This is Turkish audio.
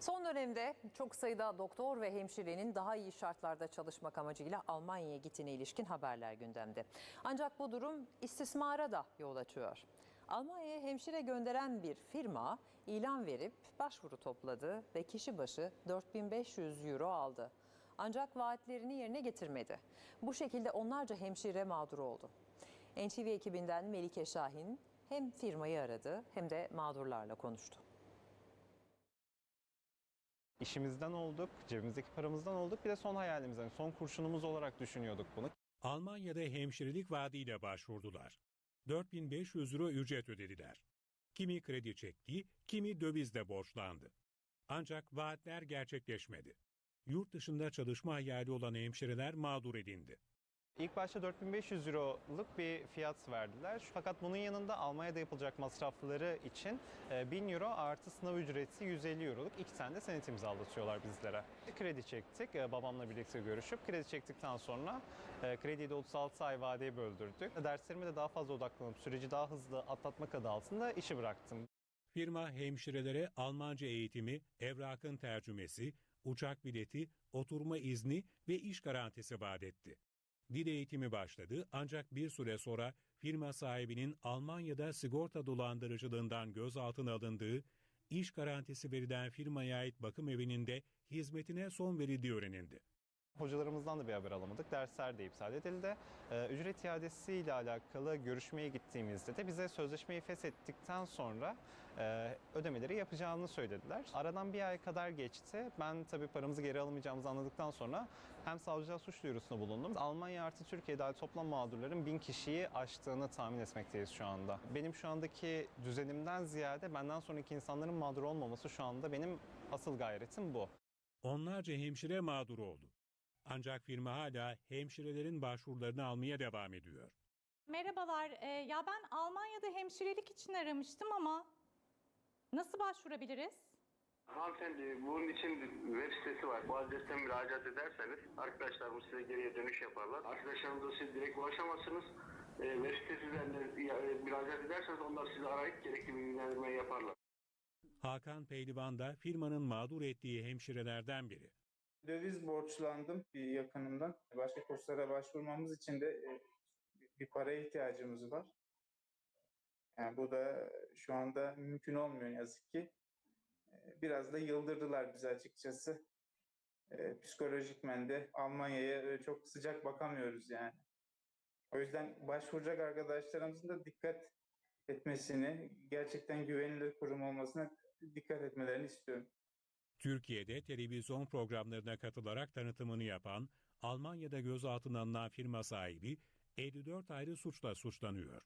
Son dönemde çok sayıda doktor ve hemşirenin daha iyi şartlarda çalışmak amacıyla Almanya'ya gittiğine ilişkin haberler gündemde. Ancak bu durum istismara da yol açıyor. Almanya'ya hemşire gönderen bir firma ilan verip başvuru topladı ve kişi başı 4500 euro aldı. Ancak vaatlerini yerine getirmedi. Bu şekilde onlarca hemşire mağdur oldu. NTV ekibinden Melike Şahin hem firmayı aradı hem de mağdurlarla konuştu. İşimizden olduk, cebimizdeki paramızdan olduk. Bir de son hayalimizden, son kurşunumuz olarak düşünüyorduk bunu. Almanya'da hemşirelik vaadiyle başvurdular. 4500 euro ücret ödediler. Kimi kredi çekti, kimi dövizle borçlandı. Ancak vaatler gerçekleşmedi. Yurt dışında çalışma hayali olan hemşireler mağdur edildi. İlk başta 4500 euroluk bir fiyat verdiler. Fakat bunun yanında Almanya'da yapılacak masrafları için e, 1000 euro artı sınav ücreti 150 euroluk iki tane de senet imzalatıyorlar bizlere. Kredi çektik, e, babamla birlikte görüşüp kredi çektikten sonra e, krediyi de 36 ay vadeye böldürdük. Derslerime de daha fazla odaklanıp süreci daha hızlı atlatmak adı altında işi bıraktım. Firma hemşirelere Almanca eğitimi, evrakın tercümesi, uçak bileti, oturma izni ve iş garantisi vaat etti. Dil eğitimi başladı ancak bir süre sonra firma sahibinin Almanya'da sigorta dolandırıcılığından gözaltına alındığı, iş garantisi verilen firmaya ait bakım evinin de hizmetine son verildiği öğrenildi. Hocalarımızdan da bir haber alamadık. Dersler de iptal edildi. Ee, ücret iadesiyle alakalı görüşmeye gittiğimizde de bize sözleşmeyi feshettikten sonra e, ödemeleri yapacağını söylediler. Aradan bir ay kadar geçti. Ben tabii paramızı geri alamayacağımızı anladıktan sonra hem savcılığa suç duyurusunda bulundum. Almanya artı Türkiye'de toplam mağdurların bin kişiyi aştığını tahmin etmekteyiz şu anda. Benim şu andaki düzenimden ziyade benden sonraki insanların mağdur olmaması şu anda benim asıl gayretim bu. Onlarca hemşire mağdur oldu. Ancak firma hala hemşirelerin başvurularını almaya devam ediyor. Merhabalar. Ee, ya ben Almanya'da hemşirelik için aramıştım ama nasıl başvurabiliriz? Hanımefendi bunun için web sitesi var. Bu adresten müracaat ederseniz arkadaşlarımız size geriye dönüş yaparlar. Arkadaşlarımıza siz direkt ulaşamazsınız. Ee, web sitesi üzerinden e, müracaat ederseniz onlar sizi arayıp gerekli bilgilendirmeyi yaparlar. Hakan Pehlivan da firmanın mağdur ettiği hemşirelerden biri. Döviz borçlandım bir yakınımdan. Başka kurslara başvurmamız için de e, bir paraya ihtiyacımız var. Yani bu da şu anda mümkün olmuyor yazık ki. E, Biraz da yıldırdılar bizi açıkçası. E, Psikolojikmen de Almanya'ya çok sıcak bakamıyoruz yani. O yüzden başvuracak arkadaşlarımızın da dikkat etmesini, gerçekten güvenilir kurum olmasına dikkat etmelerini istiyorum. Türkiye'de televizyon programlarına katılarak tanıtımını yapan, Almanya'da gözaltına alınan firma sahibi 54 ayrı suçla suçlanıyor.